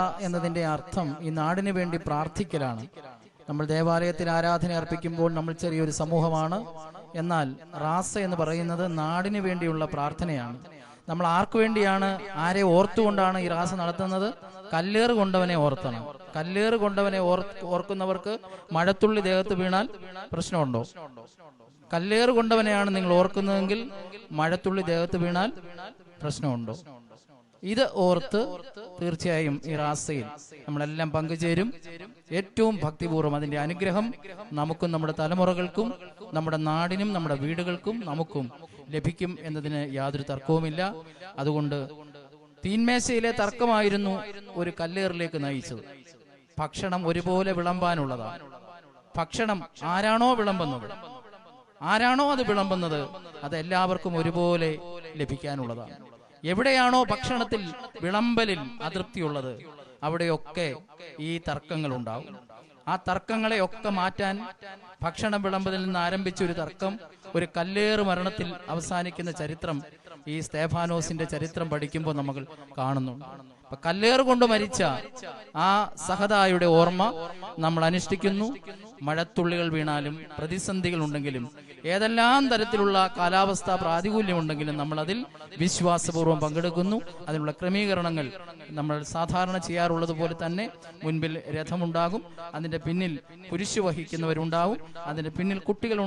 എന്നതിന്റെ അർത്ഥം ഈ നാടിന് വേണ്ടി പ്രാർത്ഥിക്കലാണ്. നമ്മൾ ദേവാലയത്തിൽ ആരാധന അർപ്പിക്കുമ്പോൾ നമ്മൾ ചെറിയൊരു സമൂഹമാണ്. എന്നാൽ റാസ എന്ന് പറയുന്നത് നാടിന് വേണ്ടിയുള്ള പ്രാർത്ഥനയാണ്. നമ്മൾ ആർക്കു വേണ്ടിയാണ് ആരെ ഓർത്തുകൊണ്ടാണ് ഈ റാസ നടത്തുന്നത്? കല്ലേറ് കൊണ്ടവനെ ഓർത്തണം. കല്ലേറ് കൊണ്ടവനെ ഓർ ഓർക്കുന്നവർക്ക് മഴത്തുള്ളി ദേഹത്ത് വീണാൽ പ്രശ്നമുണ്ടോ? കല്ലേറ് കൊണ്ടവനെയാണ് നിങ്ങൾ ഓർക്കുന്നതെങ്കിൽ മഴത്തുള്ളി ദേഹത്ത് വീണാൽ പ്രശ്നമുണ്ടോ? ഇത് ഓർത്ത് തീർച്ചയായും ഈ റാസയിൽ നമ്മളെല്ലാം പങ്കുചേരും. ഏറ്റവും ഭക്തിപൂർവം അതിന്റെ അനുഗ്രഹം നമുക്കും നമ്മുടെ തലമുറകൾക്കും നമ്മുടെ നാടിനും നമ്മുടെ വീടുകൾക്കും നമുക്കും ലഭിക്കും എന്നതിന് യാതൊരു തർക്കവുമില്ല. അതുകൊണ്ട് തീന്മേശയിലെ തർക്കമായിരുന്നു ഒരു കല്ലേറിലേക്ക് നയിച്ചത്. ഭക്ഷണം ഒരുപോലെ വിളമ്പാനുള്ളതാണ് ഭക്ഷണം ആരാണോ വിളമ്പുന്നത്? ആരാണോ അത് വിളമ്പുന്നത്? അത് എല്ലാവർക്കും ഒരുപോലെ ലഭിക്കാനുള്ളതാണ് എവിടെയാണോ ഭക്ഷണത്തിൽ വിളമ്പലിൽ അതൃപ്തിയുള്ളത് അവിടെയൊക്കെ ഈ തർക്കങ്ങൾ ഉണ്ടാവും ആ തർക്കങ്ങളെയൊക്കെ മാറ്റാൻ ഭക്ഷണം വിളമ്പലിൽ നിന്ന് ആരംഭിച്ച ഒരു തർക്കം ഒരു കല്ലേറ് മരണത്തിൽ അവസാനിക്കുന്ന ചരിത്രം ഈ സ്തേഫാനോസിന്റെ ചരിത്രം പഠിക്കുമ്പോൾ നമ്മൾ കാണുന്നു അപ്പൊ കല്ലേറ് കൊണ്ട് മരിച്ച ആ സഹതായുടെ ഓർമ്മ നമ്മൾ അനുഷ്ഠിക്കുന്നു. മഴത്തുള്ളികൾ വീണാലും പ്രതിസന്ധികൾ ഉണ്ടെങ്കിലും ഏതെല്ലാം തരത്തിലുള്ള കാലാവസ്ഥ നമ്മൾ അതിൽ വിശ്വാസപൂർവം പങ്കെടുക്കുന്നു. അതിനുള്ള ക്രമീകരണങ്ങൾ നമ്മൾ സാധാരണ ചെയ്യാറുള്ളത് പോലെ തന്നെ മുൻപിൽ രഥമുണ്ടാകും. അതിന്റെ പിന്നിൽ കുരിശു വഹിക്കുന്നവരുണ്ടാവും. അതിന്റെ പിന്നിൽ കുട്ടികളുണ്ടാവും.